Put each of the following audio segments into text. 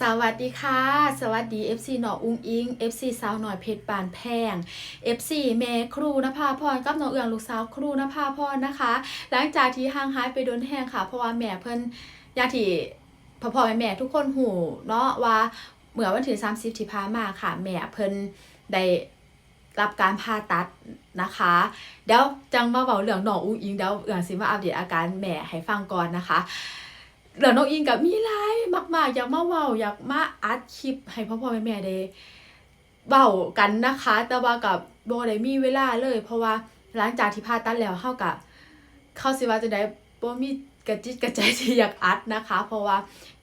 สวัสดีค่ะ สวัสดี FC หนออุ้งอิง FC สาวหน่อยเพชรปานแพง FC แม่ครูนภาพรกับหนอเอืองลูกสาวครูนภาพรนะคะ หลังจากที่ห่างหายไปโดนแห้งค่ะ เพราะว่าแม่เพิ่นยางที่พ่อพ่อแม่แม่ทุกคนหูเนาะว่าเมื่อวันที่30ที่ผ่านมาค่ะ แม่เพิ่นได้รับการผ่าตัดนะคะ เดี๋ยวจังมาเบาเรื่องหนออุ้งอิงเดี๋ยวเอืองสิมาอัปเดตอาการแม่ให้ฟังก่อนนะคะ เดี๋ยวน้องอิงกับมีหลายมาก ๆ อยากมาเว้าอยากมาอัดคลิปให้พ่อพ่อแม่แม่ได้เว้ากันนะคะ แต่ว่ากับบ่ได้มีเวลาเลย เพราะว่าหลังจากที่ผ่าตัดแล้วเฮากับเข้าสิว่าจะได้บ่มีกระจิตกระใจที่อยากอัดนะคะ เพราะว่า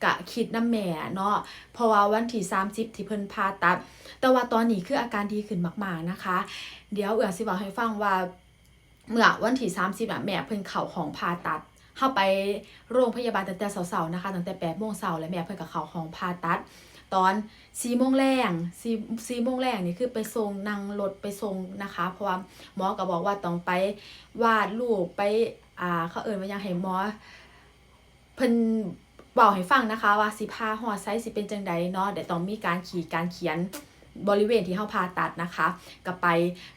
กะคิดน้ำแม่เนาะเพราะว่าวันที่30ที่เพิ่นผ่าตัด แต่ว่าตอนนี้คืออาการดีขึ้นมากๆนะคะ เดี๋ยวเอือสิบอกให้ฟังว่าเมื่อวันที่30อะแม่เพิ่นเข้าห้องผ่าตัด เข้าไปโรงพยาบาลตั้งแต่เช้าๆนะคะตั้งแต่8โมงเช้าแล้วแม่เพิ่อนก็เขาห้องผ่าตัด ตอน4โมงแรง4 4โมงแรงนี่คือไปส่งนั่งรถไปส่งนะคะ เพราะว่าหมอก็บอกว่าต้องไปวาดรูปไปอ่าเขาเอิ้นว่ายังให้หมอเพิ่นเว้าให้ฟังนะคะว่าสิพาฮอไซสิเป็นจังใดเนาะเดี๋ยวต้องมีการขีดการเขียน บริเวณที่เฮาผ่าตัดนะคะก็ไป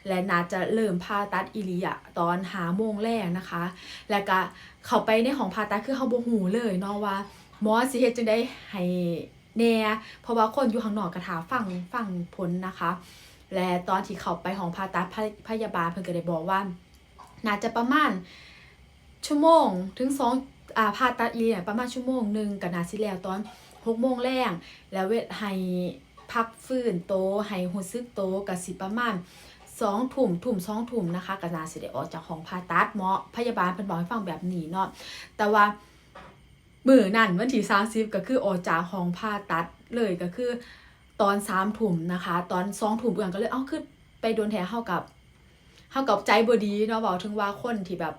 และนาจะเริ่มผ่าตัดอีลีอะตอน5โมงแรกนะคะ แล้วก็เข้าไปในห้องผ่าตัดคือเขาบ่ฮู้เลยเนาะว่าหมอสิเฮ็ดจังได๋ให้แน่เพราะว่าคนอยู่ข้างนอกก็ถาฟังฟังผลนะคะ และตอนที่เขาไปห้องผ่าตัดพยพยาบาลเพิ่นก็ได้บอกว่าน่าจะประมาณชั่วโมงถึง2อ่าผ่าตัดอีเนี่ยประมาณชั่วโมงหนึ่งก็น่าสิแล้วตอน6โมงแรงแล้วเวทให้ พักฟื้นโตให้รู้สึกโตวก็สิประมาณสองถุ่มถุ่มสองถุ่มนะคะกนาสิได้ออกจากห้องผ่าตัดหมอพยาบาลเพิ่นบอกให้ฟังแบบนี้เนาะแต่ว่ามือนั้นวันที่30ก็คือออกจากห้องผ่าตัดเลยก็คือ ตอน3ถุ่มนะคะ ตอน2ถุ่มเอื้อนก็เลยเอ้าคือไปโดนแท้เฮากับเฮากับใจบดีเนาะเว้าถึงว่าคนที่แบบ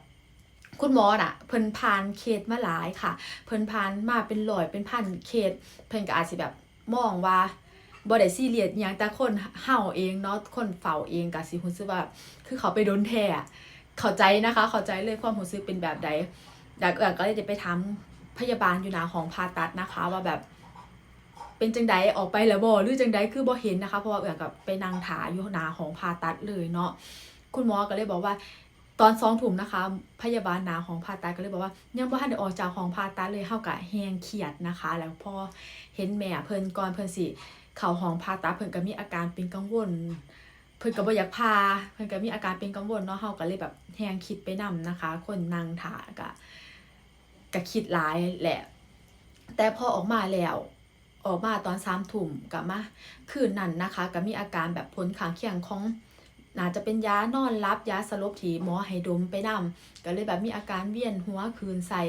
คุณหมอน่ะเพิ่นผ่านเคสมาหลายค่ะ เพิ่นผ่านมาเป็นร้อยเป็นพันเคสเพิ่นก็อาจสิแบบมองว่า บ่ได้ซีเรียสอิหยังแต่คนเฮาเองเนาะคนเฝ้าเองก็สิรู้สึกว่า คือเขาไปโดนแท้อะเข้าใจนะคะ เข้าใจเลยความรู้สึกเป็นแบบใดดักอือก็เลยได้ไปถามพยาบาลอยู่หน้าห้องผ่าตัดนะคะ ว่าแบบ เป็นจังใดออกไปแล้วบ่หรือจังใดคือบ่เห็นนะคะ เพราะว่าเอือกับไปนั่งถาอยู่หน้าห้องผ่าตัดเลยเนาะคุณหมอก็เลยบอกว่าตอนสองถุ่มนะคะ พยาบาลหนาของผ่าตัดก็เลยบอกว่ายังบ่ทันได้ออกจากห้องผ่าตัดเลยเฮาก็แฮงเครียดนะคะ แล้วพอเห็นแม่เพิ่นก่อนเพิ่นสิ เข้าห้องผ่าตัดเพิ่นก็มีอาการเป็นกังวล เพิ่นก็บ่อยากพาเพิ่นก็มีอาการเป็นกังวลเนาะเฮาก็เลยแบบแฮงคิดไปนํนะคะ คนนั่งท่าก็ก็คิดหลายแหละ แต่พอออกมาแล้วออกมาตอน3ทุ่มก็มาคืนนั้นนะคะก็มีอาการแบบผลข้างเคียงของน่าจะเป็นยานอนหลับยาสลบที่หมอให้ดมไปนํก็เลยแบบมีอาการเวียนหัวคืนใส่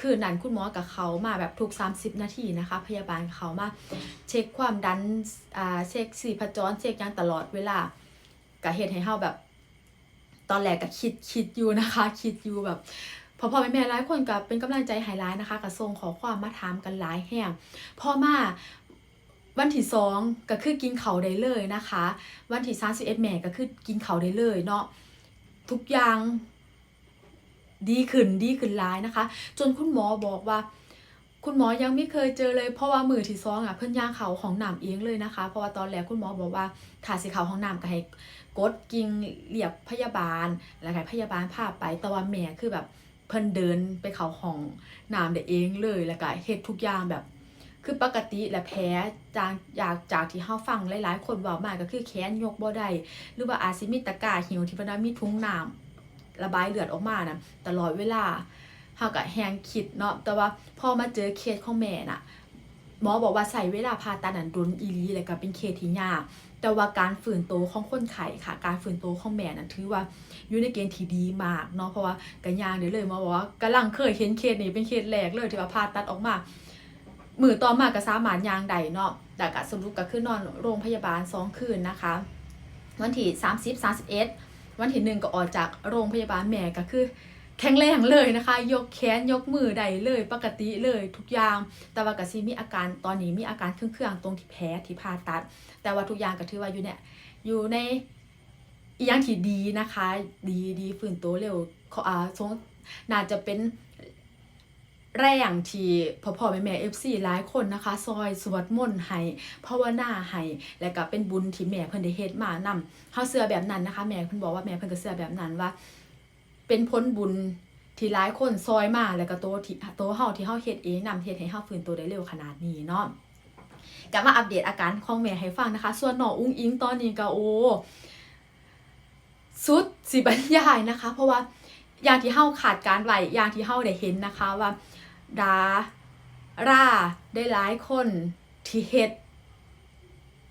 คืนนั้นคุณหมอกับเขามาแบบทุก 30 นาทีนะคะ พยาบาลเขามาเช็คความดันอ่าเช็คสีพจรเช็คยังตลอดเวลาก็เฮ็ดให้เฮาแบบ ตอนแรกก็คิดคิดอยู่นะคะ คิดอยู่แบบพอพ่อแม่แม่หลายคนก็เป็นกำลังใจให้หลายนะคะก็ส่งขอความมาถามกันหลายแห่งพ่อมาวันที่สองก็คือกินเขาได้เลยนะคะ วันที่31แม่ก็คือกินเขาได้เลยเนาะทุกอย่าง ดีขึ้นดีขึ้นหลายนะคะ จนคุณหมอบอกว่า คุณหมอยังไม่เคยเจอเลยเพราะว่ามือที่สองอะเพิ่นย่างเขาของหน้ำเองเลยนะคะ เพราะว่าตอนแรกคุณหมอบอกว่าถ้าสิเขาของหน้ำก็ให้กดกิ่งเรียกพยาบาลแล้วให้พยาบาลพาไปแต่ว่าแม่คือแบบเพิ่นเดินไปเขาของหน้ำได้เองเลยแล้วก็เฮ็ดทุกอย่างแบบคือปกติและแพ้จากจากจากที่เฮาฟังหลายๆ คนเว้ามาก็คือแขนยกบ่ได้หรือว่าอาจสิมีตะกร้าหิวที่เพิ่นว่ามีถุงน้ำ ระบายเลือดออกมานะตลอดเวลาเฮาก็แฮงคิดเนาะแต่ว่าพอมาเจอเคสของแม่น่ะหมอบอกว่าใส่เวลาผ่าตัดนั้นโดนอีลีแล้วก็เป็นเคสที่ยากแต่ว่าการฝืนโตของคนไข้ค่ะ การฝืนโตของแม่นั้นถือว่าอยู่ในเกณฑ์ที่ดีมากเนาะเพราะว่าก็ย่างได้เลยหมอบอกว่ากำลังเคยเห็นเคสนี้เป็นเคสแรกเลยที่ว่าผ่าตัดออกมามือต่อมาก็สามารถยางได้เนาะแต่ก็สรุปก็คือนอนโรงพยาบาลสองคืนนะคะ วันที่30 31 วันที่หนึ่งก็ออกจากโรงพยาบาลแม่ก็คือ แข็งแรงเลยนะคะ ยกแขนยกมือได้เลยปกติเลยทุกอย่าง แต่ว่ากะซีมีอาการตอนนี้มีอาการเครื่องๆตรงที่แผลที่ผ่าตัด แต่ว่าทุกอย่างก็ถือว่าอยู่เนี่ยอยู่ในอีหยังที่ดีนะคะ ดีดีฟื้นตัวเร็วเขาอ่าสงน่าจะเป็น แรงที่พ่อพ่อแม่แม่เอฟซีหลายคนนะคะ ซอยสวดมนต์ให้ภาวนาให้แล้วก็เป็นบุญที่แม่เพิ่นได้เฮ็ดมานำเฮาเชื่อแบบนั้นนะคะ แม่เพิ่นบอกว่าแม่เพิ่นก็เชื่อแบบนั้นว่า เป็นผลบุญที่หลายคนซอยมาแล้วก็โตที่โตเฮาที่เฮาเฮ็ดเองนำเฮ็ดให้เฮาฟื้นตัวได้เร็วขนาดนี้เนาะก็มาอัปเดตอาการของแม่ให้ฟังนะคะ ส่วนหน้ออุ้งอิงตอนนี้ก็โอ้สุดสิบรรยายนะคะ เพราะว่าอย่างที่เฮาขาดการไว้อย่างที่เฮาได้เห็นนะคะว่า ดาราได้หลายคนที่เฮ็ด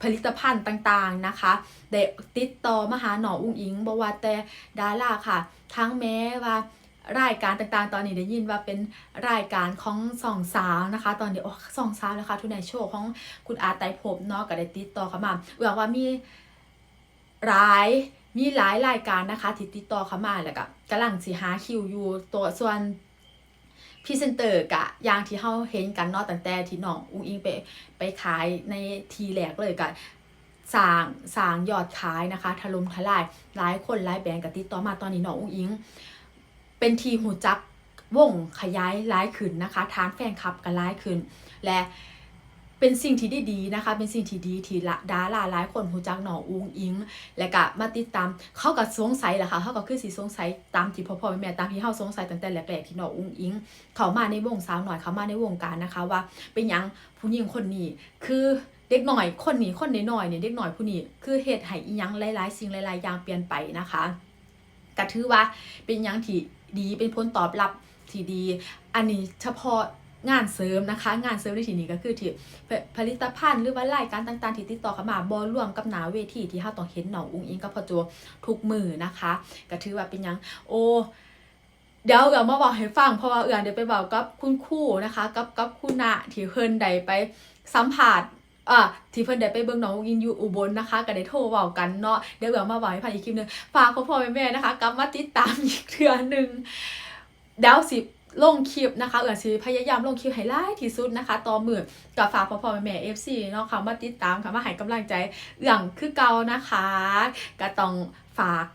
ผลิตภัณฑ์ต่างๆนะคะได้ติดต่อมาหาหนออุ้งอิงบว่าแต่ดาราค่ะ ทั้งแม้ว่ารายการต่างๆ ตอนนี้ได้ยินว่าเป็นรายการของสองสาวนะคะ ตอนนี้โอ้สองสาวนะคะทุนในโชว์ของคุณอาไตรภพเนาะก็ได้ติดต่อเข้ามาเอือกว่ามีหลายมีหลายรายการนะคะที่ติดต่อเข้ามาแล้วก็กำลังสิหาคิวอยู่ตัวส่วน พรีเซนเตอร์กะอย่างที่เฮาเห็นกันเนาะตั้งแต่ที่น้องอุ้งอิงไปไปขายในทีแรกเลยกะสร้างสร้างยอดขายนะคะถล่มทลายหลายคนหลายแบรนด์ก็ติดต่อมาตอนนี้น้องอุ้งอิง เป็นทีหูจักวงขยายหลายขึ้นนะคะทานแฟนคลับกันหลายขึ้น และ เป็นสิ่งที่ดีๆนะคะ เป็นสิ่งที่ดีที่ละดาราหลายคนหูจักน้องอุ้งอิง และก็มาติดตามเขาก็สงสัยแหละค่ะเขาก็คือสิสงสัยตามที่พ่อพ่อแม่ตามที่เฮาสงสัยตั้งแต่แรกๆที่หนองอุ้งอิง เขามาในวงสาวหน่อยเขามาในวงการนะคะว่าเป็นยังผู้หญิงคนนี้คือเด็กหน่อยคนนี้คนน้อยเนี่ยเด็กหน่อยผู้นี้คือเหตุให้อียังหลายๆ สิ่งหลายๆอย่างเปลี่ยนไปนะคะก็ถือว่าเป็นยังที่ดีเป็นผลตอบรับที่ดี อันนี้เฉพาะ งานเสริมนะคะ งานเสริมในที่นี้ก็คือที่ผลิตภัณฑ์หรือว่ารายการต่างๆ ที่ติดต่อเข้ามาบอรวมกับหนาเวทีที่เฮาต้องเห็นหนองอุ้งอิงกับพ่อโจทุกมือนะคะก็ถือว่าเป็นยังโอ้เดี๋ยวเอือมาบอกให้ฟังเพราะว่าเอือเดี๋ยวไปบอกกับคุณครู่นะคะกับกับคุณณะที่เพิ่นได้ไปสัมผัสอ่าที่เพิ่นได้ไปเบิ่งน้องอินอยู่อุบลนะคะก็ได้โทรเว้ากันเนาะเดี๋ยวเอือมาบอกให้ฟังอีกคลิปหนึงฝากพ่อพ่อแม่แม่นะคะกลับมาติดตามอีกเทื่อหนึงเดี๋ยวสิ ลงคลิปนะคะเอือสิพยายามลงคลิปให้หลายที่สุดนะคะต่อมือกับฝากพ่อพ่อแม่แม่ FC เนาะค่ะมาติดตามค่ะมาให้กำลังใจเอื่องคือเก่านะคะก็ต้องฝาก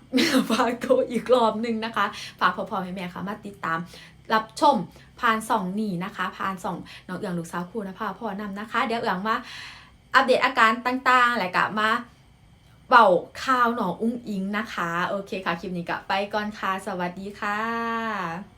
ฝากโกอีกรอบหนึงนะคะ ฝากพ่อพ่อแม่แม่ค่ะมาติดตามรับชมผ่านสองนี่นะคะผ่านสองน้องเอืองลูกสาวครูนะพ่อพ่อนำนะคะ เดี๋ยวเอืองมาอัปเดตอาการต่างๆและกะมาเบาข่าวหนองอุ้งอิงนะคะ โอเคค่ะ คลิปนี้กะไปก่อนค่ะ สวัสดีค่ะ